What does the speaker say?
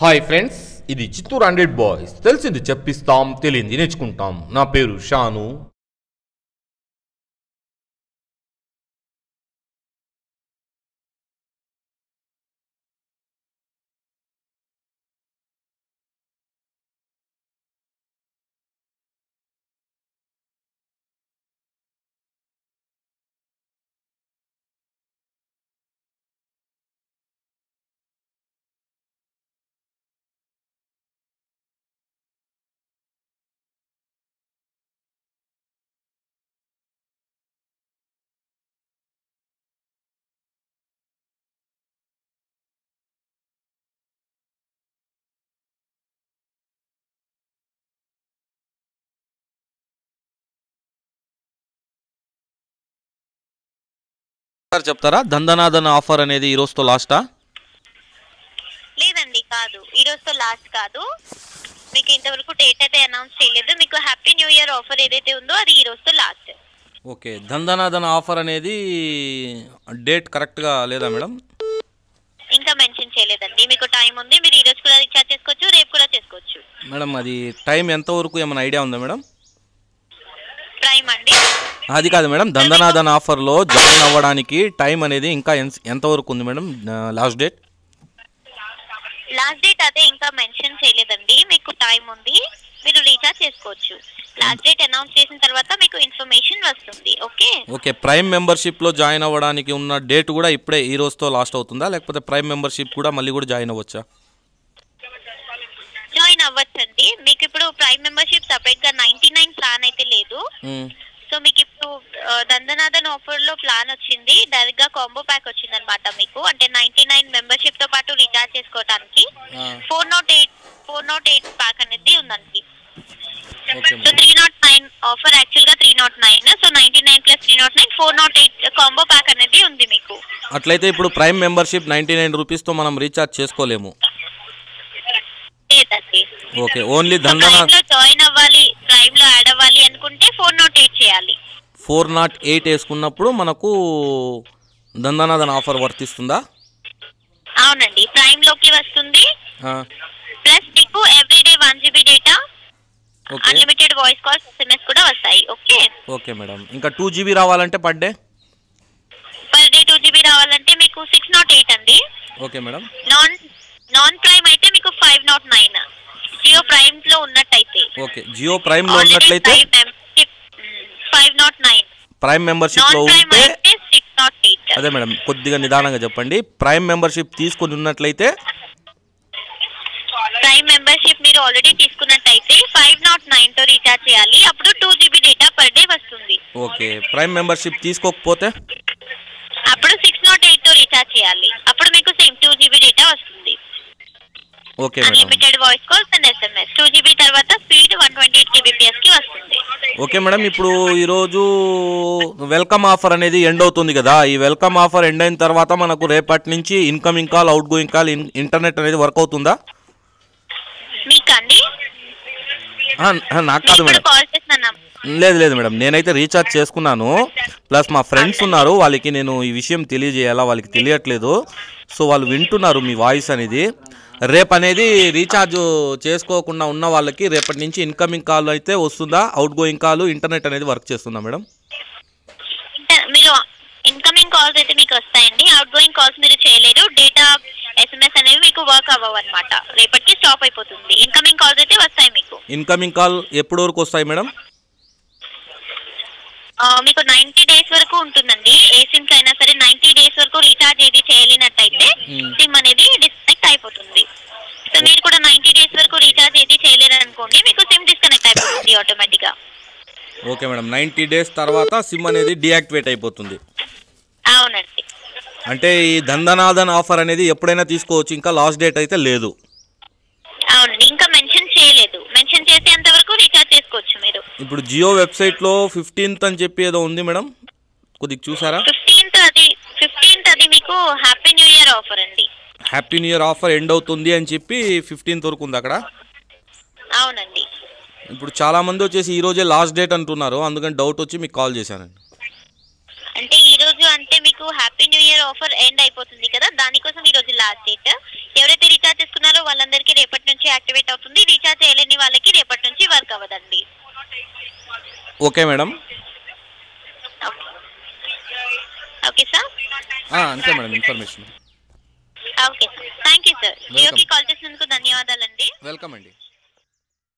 Hi friends ఇది Chittoor hundred boys. తెలిసింది చెప్పిస్తాం తెలియంది నేర్చుకుంటాం. నా పేరు షాను. సార్ చెప్తారా? దందనాదన్ ఆఫర్ అనేది ఈ రోజుతో లాస్టా? లేదండి కాదు. ఈ రోజుతో లాస్ట్ కాదు. మీకు ఇంతవరకు డేట్ అయితే అనౌన్స్ చేయలేదు. మీకు హ్యాపీ న్యూ ఇయర్ ఆఫర్ ఏదైతే ఉందో అది ఈ రోజుతో లాస్ట్. ఓకే దందనాదన్ ఆఫర్ అనేది డేట్ కరెక్ట్గా లేదా మేడం? ఇంకా మెన్షన్ చేయలేదండి. మీకు టైం ఉంది మీరు ఈ రోజు కూడా రీఛార్జ్ చేసుకోవచ్చు రేపు కూడా చేసుకోవచ్చు. మేడం అది టైం ఎంతవరకు ఏమైనా ఐడియా ఉందా మేడం? అది కాదు మేడం దందనాదన్ ఆఫర్లో జాయిన్ అవ్వడానికి టైం అనేది ఇంకా ఎంతవరకు ఉంది madam last date? Last date అదే ఇంకా మెన్షన్ చేయలేదండి మీకు టైం ఉంది మీరు రీఛార్జ్ చేసుకోవచ్చు. లాస్ట్ డేట్ అనౌన్స్ చేసిన తర్వాత మీకు ఇన్ఫర్మేషన్ వస్తుంది ఓకే? ఓకే ప్రైమ్ మెంబర్షిప్లో జాయిన్ అవ్వడానికి ఉన్న డేట్ కూడా ఇప్పుడే ఈ రోజుతో లాస్ట్ అవుతుందా లేకపోతే ప్రైమ్ మెంబర్షిప్ కూడా మళ్ళీ కూడా జాయిన్ అవ్వచ్చా? జాయిన్ అవ్వచ్చండి మీకు ఇప్పుడు ప్రైమ్ మెంబర్షిప్ సపరేట్గా నైన్టీ నైన్ ప్లాన్ అయితే లేదు మ్మ్. సో మీకు ఇప్పుడు ఆ, దందనాదన్ ఆఫర్లో ప్లాన్ వచ్చింది. డైరెక్ట్గా కాంబో ప్యాక్ వచ్చింది అనమాట మీకు. అంటే నైన్టీ నైన్ మెంబర్షిప్తో పాటు రీఛార్జ్ చేసుకోవడానికి four nought eight four nought eight pack అనేది ఉందండి. So three nought nine offer యాక్చువల్గా three nought nine. So ninety nine plus three nought nine four nought eight combo pack అనేది ఉంది మీకు. అట్లయితే ఇప్పుడు ప్రైమ్ మెంబర్షిప్ నైంటీ నైన్ రూపీస్తో మనం రీఛార్జ్ చేసుకోలేము. లేదండి. ఓకే ఓన్లీ లో జాయిన్ అవ్వాలి ప్రైమ్లో యాడ్ అవ్వాలి అనుకుంటే ఫోర్ నాట్ ఎయిట్ చేయాలి ఫోర్ నాట్ ఎయిట్ వేసుకున్నప్పుడు మనకు దందనాదన్ ఆఫర్ వర్తిస్తుందా? అవునండి. ప్రైమ్లోకి వస్తుంది. ప్లస్ మీకు everyday one GB data unlimited voice calls SMS కూడా వస్తాయి. ఓకే? Okay madam. ఇంకా టూ జీబీ రావాలంటే per day? Per day two GB రావాలంటే మీకు సిక్స్ నాట్ ఎయిట్ అండి. Okay madam. Non non prime అయితే మీకు ఫైవ్ నాట్ నైన్. జియో ప్రైమ్లో ఉన్నట్టయితే. ఓకే. జియో ప్రైమ్లో ఉన్నట్లయితే ఫైవ్ నాట్ నైన్ ప్రైమ్ మెంబర్షిప్లో నాన్ ప్రైమ్ ఉంటే అదే మేడం కొద్దిగా నిదానంగా చెప్పండి. ప్రైమ్ మెంబర్షిప్ తీసుకొని ఉన్నట్లయితే ప్రైమ్ మెంబర్షిప్ మీరు ఆల్రెడీ తీసుకున్నట్టయితే ఫైవ్ నాట్ నైన్తో రీఛార్జ్ చేయాలి. అప్పుడు two GB data per day వస్తుంది. ఓకే ప్రైమ్ మెంబర్షిప్ తీసుకోకపోతే? అప్పుడు సిక్స్ నాట్ ఎయిట్తో రీఛార్జ్ చేయాలి. అప్పుడు మీకు సేమ్ టూ జీబీ డేటా వస్తుంది. Okay madam. Unlimited voice calls and SMS two GB తర్వాత speed one twenty eight okay madam ఇప్పుడు ఈరోజు వెల్కమ్ ఆఫర్ అనేది ఎండ్ అవుతుంది కదా. ఈ వెల్కమ్ ఆఫర్ ఎండ్ అయిన తర్వాత మనకు రేపటి నుంచి incoming call outgoing call internet అనేది వర్క్ అవుతుందా? నాకు కాదు మేడం. లేదు లేదు మేడం. నేనైతే రీఛార్జ్ చేసుకున్నాను. ప్లస్ మా ఫ్రెండ్స్ ఉన్నారు. వాళ్ళకి నేను ఈ విషయం తెలియజేయాలా? వాళ్ళకి తెలియట్లేదు. సో వాళ్ళు వింటున్నారు మీ వాయిస్ అనేది. రేపు అనేది రీఛార్జ్ చేసుకోకుండా ఉన్న వాళ్ళకి రేపటి నుంచి ఇన్కమింగ్ కాల్ అయితే వస్తుందా? అవుట్ గోయింగ్ కాల్ ఇంటర్నెట్ అనేది వర్క్ చేస్తుందా మేడం? మీరు ఇన్కమింగ్ కాల్స్ అయితే మీకు వస్తాయండి. అవుట్ గోయింగ్ కాల్స్ మీరు చేయలేరు. డేటా ఎస్ఎంఎస్ అనేవి మీకు వర్క్ అవ్వవు అనమాట రేపటికి స్టాప్ అయిపోతుంది. ఇన్కమింగ్ కాల్స్ అయితే వస్తాయి మీకు. ఇన్కమింగ్ కాల్ ఎప్పటి వరకు వస్తాయి మేడం? మీకు నైన్టీ డేస్ వరకు ఉంటుందండి. ఏ సిమ్స్ అయినా సరే నైన్టీ డేస్ వరకు రీఛార్జ్ ఏది చేయలేనట్టయితే. సిమ్ అనేది డిస్కనెక్ట్ అయిపోతుంది సో మీరు కూడా నైన్టీ డేస్ వరకు రీఛార్జ్ ఏది చేయలేరు అనుకోండి మీకు సిమ్ డిస్కనెక్ట్ అయిపోతుంది ఆటోమేటిక్గా ఓకే మేడం నైంటీ డేస్ తర్వాత సిమ్ అనేది డియాక్టివేట్ అయిపోతుంది. అవునండి. అంటే ఈ దందనాదన్ ఆఫర్ అనేది ఎప్పుడైనా తీసుకోవచ్చు ఇంకా లాస్ట్ డేట్ అయితే లేదు. అవునండి ఇంకా మెన్షన్ చేయలేదు. మెన్షన్ చేసేంత వరకు రీఛార్జ్ చేసుకోవచ్చు మీరు. ఇప్పుడు జియో వెబ్సైట్లో ఫిఫ్టీన్త్ అని చెప్పి ఏదో ఉంది మేడం. కొద్దిగా చూసారా? ఫిఫ్టీన్త్ అది ఫిఫ్టీన్త్ అది మీకు హ్యాపీ న్యూ ఇయర్ ఆఫర్ అండి. Happy new year offer end అవుతుంది అని చెప్పి ఫిఫ్టీన్త్ వరకు ఉంది అక్కడ? అవునండి. ఇప్పుడు చాలామంది వచ్చేసి ఈరోజే లాస్ట్ డేట్ అంటున్నారు అందుకని డౌట్ వచ్చి మీకు కాల్ చేశాను అంటే ఈ రోజు అంటే మీకు happy new year offer end అయిపోతుంది కదా దానికోసం ఈ రోజు లాస్ట్ డేట్ ఎవరైతే రీఛార్జ్ చేసుకున్నారో వాళ్ళందరికీ రేపటి నుంచి యాక్టివేట్ అవుతుంది. రీఛార్జ్ చేయలేని వాళ్ళకి రేపటి నుంచి వర్క్ అవ్వదండి. ఓకే మేడం ఓకే సార్ అంతే madam information okay sir thank you sir జియోకి call చేసినందుకు ధన్యవాదాలండి. వెల్కమ్ అండి.